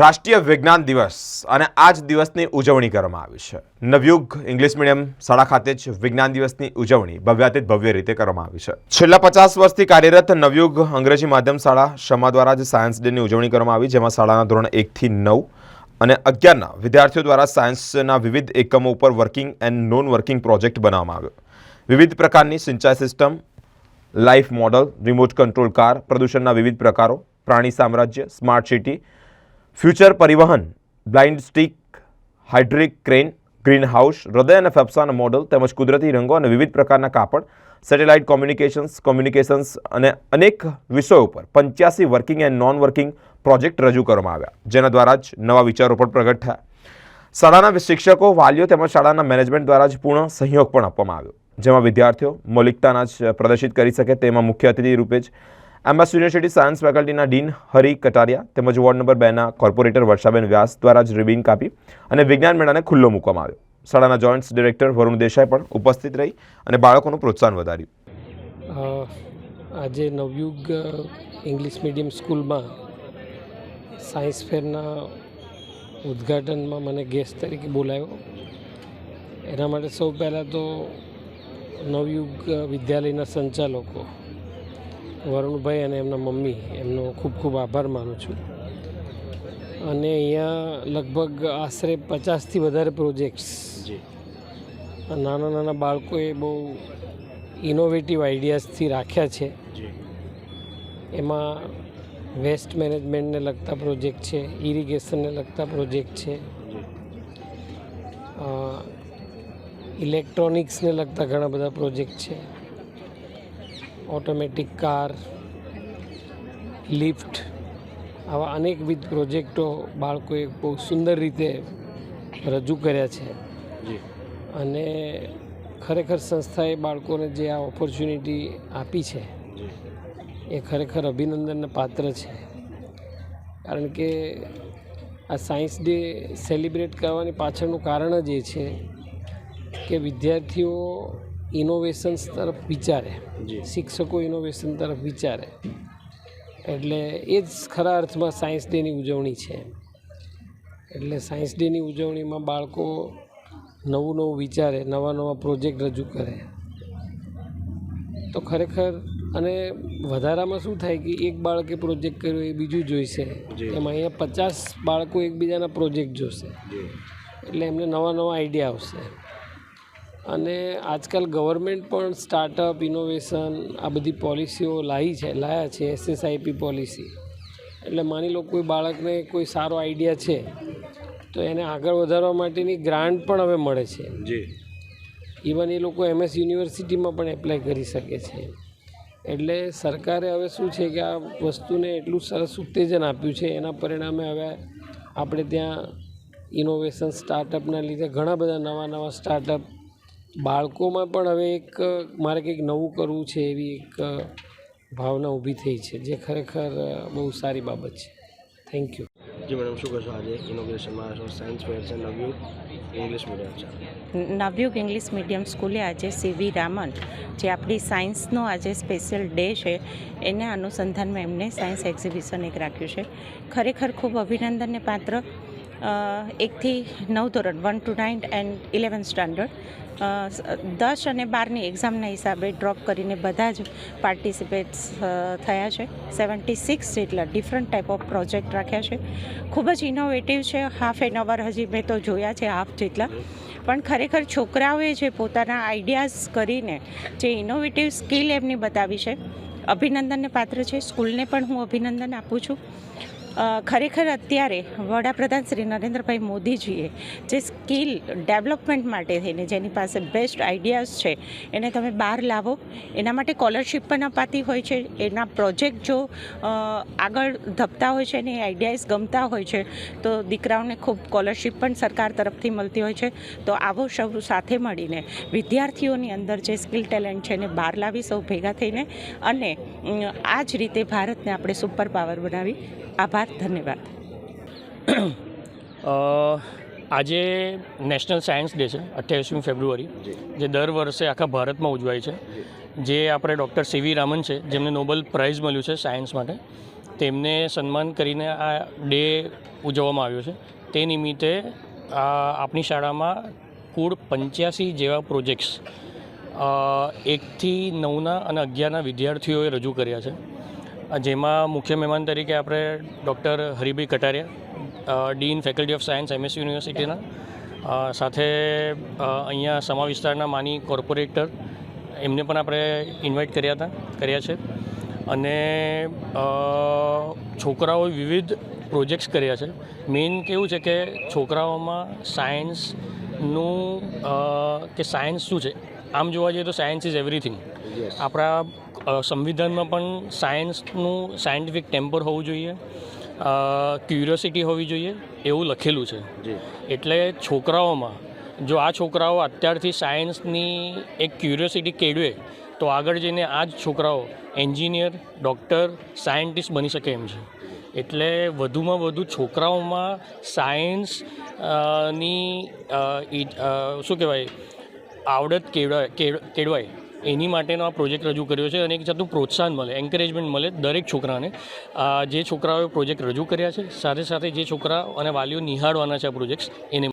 રાષ્ટ્રીય વિજ્ઞાન દિવસ અને આ જ દિવસની ઉજવણી કરવામાં આવી છે. નવયુગ ઇંગ્લિશ મીડિયમ શાળા ખાતે જ વિજ્ઞાન દિવસની ઉજવણી ભવ્યાતીત ભવ્ય રીતે કરવામાં આવી છે. છેલ્લા પચાસ વર્ષથી કાર્યરત નવયુગ અંગ્રેજી માધ્યમ શાળા શમા દ્વારા જ સાયન્સ ડેની ઉજવણી કરવામાં આવી, જેમાં શાળાના ધોરણ એકથી નવ અને અગિયારના વિદ્યાર્થીઓ દ્વારા સાયન્સના વિવિધ એકમો ઉપર working and non working project બનાવવામાં આવ્યો. વિવિધ પ્રકારની સિંચાઈ system, life model, remote control car, પ્રદૂષણના વિવિધ પ્રકારો, પ્રાણી સામ્રાજ્ય, સ્માર્ટ સિટી ફ્યુચર પરિવહન, blind stick, hydraulic crane greenhouse હૃદય અને ફેફસાના મોડલ તેમજ કુદરતી રંગો અને વિવિધ પ્રકારના કાપડ, સેટેલાઇટ કોમ્યુનિકેશન્સ કોમ્યુનિકેશન્સ અને અનેક વિષયો ઉપર પંચ્યાસી working and non working project રજૂ કરવામાં આવ્યા, જેના દ્વારા જ નવા વિચારો પણ પ્રગટ થયા. શાળાના શિક્ષકો, વાલીઓ તેમજ શાળાના મેનેજમેન્ટ દ્વારા જ પૂર્ણ સહયોગ પણ આપવામાં આવ્યો, જેમાં વિદ્યાર્થીઓ મૌલિકતાના જ પ્રદર્શિત કરી શકે તેમાં મુખ્ય અતિથિ રૂપે જ એમએસ યુનિવર્સિટી સાયન્સ ફેકલ્ટીના ડીન હરી કટારિયા તેમજ વોર્ડ નંબર બેના કોર્પોરેટર વર્ષાબેન વ્યાસ દ્વારા જ રિબિન કાપી અને વિજ્ઞાન મેળાને ખુલ્લો મૂકવામાં આવ્યો. શાળાના જોઈન્ટ ડિરેક્ટર વરુણ દેસાઈ પણ ઉપસ્થિત રહી અને બાળકોનું પ્રોત્સાહન વધાર્યું. આજે નવયુગ ઇંગ્લિશ મીડિયમ સ્કૂલમાં સાયન્સ ફેરના ઉદ્ઘાટનમાં મને ગેસ્ટ તરીકે બોલાવ્યો એના માટે સૌ પહેલાં તો નવયુગ વિદ્યાલયના સંચાલકો વરુણભાઈ અને એમના મમ્મી એમનો ખૂબ ખૂબ આભાર માનું છું. અને અહીંયા લગભગ આશરે પચાસથી વધારે પ્રોજેક્ટ્સ. નાના નાના બાળકોએ બહુ ઇનોવેટિવ આઈડિયાઝથી રાખ્યા છે. એમાં વેસ્ટ મેનેજમેન્ટને લગતા પ્રોજેક્ટ છે ઇરિગેશનને લગતા પ્રોજેક્ટ છે. ઇલેક્ટ્રોનિક્સને લગતા ઘણા બધા પ્રોજેક્ટ છે. ઓટોમેટિક કાર લિફ્ટ આવા અનેકવિધ પ્રોજેક્ટો બાળકોએ બહુ સુંદર રીતે રજૂ કર્યા છે. અને ખરેખર સંસ્થાએ બાળકોને જે આ ઓપોર્ચ્યુનિટી આપી છે એ ખરેખર અભિનંદનને પાત્ર છે. કારણ કે આ સાયન્સ ડે સેલિબ્રેટ કરવાની પાછળનું કારણ જ એ છે કે વિદ્યાર્થીઓ ઇનોવેશન્સ તરફ વિચારે. શિક્ષકો ઇનોવેશન તરફ વિચારે. એટલે એ જ ખરા અર્થમાં સાયન્સ ડેની ઉજવણી છે. એટલે સાયન્સ ડેની ઉજવણીમાં બાળકો નવું નવું વિચારે નવા નવા પ્રોજેક્ટ રજૂ કરે. તો ખરેખર અને વધારામાં શું થાય કે એક બાળકે પ્રોજેક્ટ કર્યો એ બીજું જોઈશે. એમાં અહીંયા પચાસ બાળકો એકબીજાના પ્રોજેક્ટ જોશે. એટલે એમને નવા નવા આઈડિયા આવશે. અને આજકાલ ગવર્મેન્ટ પણ સ્ટાર્ટઅપ ઇનોવેશન આ બધી પોલિસીઓ લાવી છે લાયા છે એસએસઆઈપી પોલિસી એટલે માની લો કોઈ બાળકને કોઈ સારો આઈડિયા છે તો એને આગળ વધારવા માટેની ગ્રાન્ટ પણ હવે મળે છે. જી. ઇવન એ લોકો એમએસ યુનિવર્સિટીમાં પણ એપ્લાય કરી શકે છે. એટલે સરકારે હવે શું છે કે આ વસ્તુને એટલું સરસ ઉત્તેજન આપ્યું છે એના પરિણામે હવે આપણે ત્યાં ઇનોવેશન સ્ટાર્ટઅપના લીધે ઘણા બધા નવા નવા સ્ટાર્ટઅપ બાળકોમાં પણ હવે એક મારે કંઈક નવું કરવું છે એવી એક ભાવના ઊભી થઈ છે જે ખરેખર બહુ સારી બાબત છે. થેન્ક યુ જી મેડમ શું કહેશો આજે ઇનોગ્રેશનમાં સાયન્સ ફેર છે નવ્યું ઇંગ્લિશ મીડિયમ છે? નવયુગ ઇંગ્લિશ મીડિયમ સ્કૂલે આજે સીવી રામન જે આપણી સાયન્સનો આજે સ્પેશિયલ ડે છે એના અનુસંધાનમાં એમને સાયન્સ એક્ઝિબિશન એક રાખ્યું છે. ખરેખર ખૂબ અભિનંદનને પાત્ર એકથી નવ ધોરણ one two nine and eleven standard દસ અને બારની એક્ઝામના હિસાબે ડ્રોપ કરીને બધા જ પાર્ટિસિપેટ્સ થયા છે. સેવન્ટી સિક્સ જેટલા ડિફરન્ટ ટાઈપ ઓફ પ્રોજેક્ટ રાખ્યા છે. ખૂબ જ ઇનોવેટિવ છે. હાફ એન અવર હજી મેં તો જોયા છે હાફ જેટલા. પણ ખરેખર છોકરાઓએ જે પોતાના આઈડિયાઝ કરીને જે ઇનોવેટિવ સ્કિલ એમની બતાવી છે, અભિનંદનને પાત્ર છે. સ્કૂલને પણ હું અભિનંદન આપું છું. ખરેખર અત્યારે વડાપ્રધાન શ્રી નરેન્દ્રભાઈ મોદીજીએ જે સ્કિલ ડેવલપમેન્ટ માટે થઈને જેની પાસે બેસ્ટ આઈડિયાઝ છે, એને તમે બહાર લાવો. એના માટે સ્કોલરશિપ પણ અપાતી હોય છે. એના પ્રોજેક્ટ જો આગળ ધપતા હોય છે અને એ આઈડિયાઝ ગમતા હોય છે, તો દીકરાઓને ખૂબ સ્કોલરશિપ પણ સરકાર તરફથી મળતી હોય છે. તો આવો સૌ સાથે મળીને વિદ્યાર્થીઓની અંદર જે સ્કિલ ટેલેન્ટ છે એને બહાર લાવી સૌ ભેગા થઈને અને આ જ રીતે ભારતને આપણે સુપર પાવર બનાવી. આભાર. ધન્યવાદ. આજે નેશનલ સાયન્સ ડે છે અઠ્યાવીસમી ફેબ્રુઆરી જે. દર વર્ષે આખા ભારતમાં ઉજવાય છે. જે. આપણે ડૉક્ટર સીવી રામન છે જેમને નોબેલ પ્રાઇઝ મળ્યું છે સાયન્સ માટે તેમને સન્માન કરીને આ ડે ઉજવવામાં આવ્યો છે. તે નિમિત્તે આ આપણી શાળામાં કુલ પંચ્યાસી જેવા પ્રોજેક્ટ્સ એકથી નવના અને અગિયારના વિદ્યાર્થીઓએ રજૂ કર્યા છે. જેમાં મુખ્ય મહેમાન તરીકે આપણે doctor Haribhai Kataria dean faculty of science MS યુનિવર્સિટીના સાથે અહીંયા સમા વિસ્તારના માની કોર્પોરેટર એમને પણ આપણે ઇન્વાઇટ કર્યા હતા કર્યા છે. અને છોકરાઓએ વિવિધ પ્રોજેક્ટ્સ કર્યા છે. મેઇન કેવું છે કે છોકરાઓમાં સાયન્સનું કે સાયન્સ શું છે? આમ જોવા જઈએ તો સાયન્સ ઇઝ એવરીથિંગ. આપણા સંવિધાનમાં પણ સાયન્સનું સાયન્ટિફિક ટેમ્પર હોવું જોઈએ ક્યુરિયોસિટી હોવી જોઈએ એવું લખેલું છે. એટલે છોકરાઓમાં જો આ છોકરાઓ અત્યારથી સાયન્સની એક ક્યુરિયોસિટી કેળવે તો આગળ જઈને આ જ છોકરાઓ એન્જિનિયર ડૉક્ટર સાયન્ટિસ્ટ બની શકે એમ છે. એટલે વધુમાં વધુ છોકરાઓમાં સાયન્સની શું કહેવાય આવડત કેળવાય કેળવાય. એની માટેનો આ પ્રોજેક્ટ રજૂ કર્યો છે અને એક જાતનું પ્રોત્સાહન મળે એન્કરેજમેન્ટ મળે દરેક છોકરાને. જે છોકરાઓએ પ્રોજેક્ટ રજૂ કર્યા છે, સાથે સાથે જે છોકરા અને વાલીઓ નિહાળવાના છે આ પ્રોજેક્ટ્સ, એને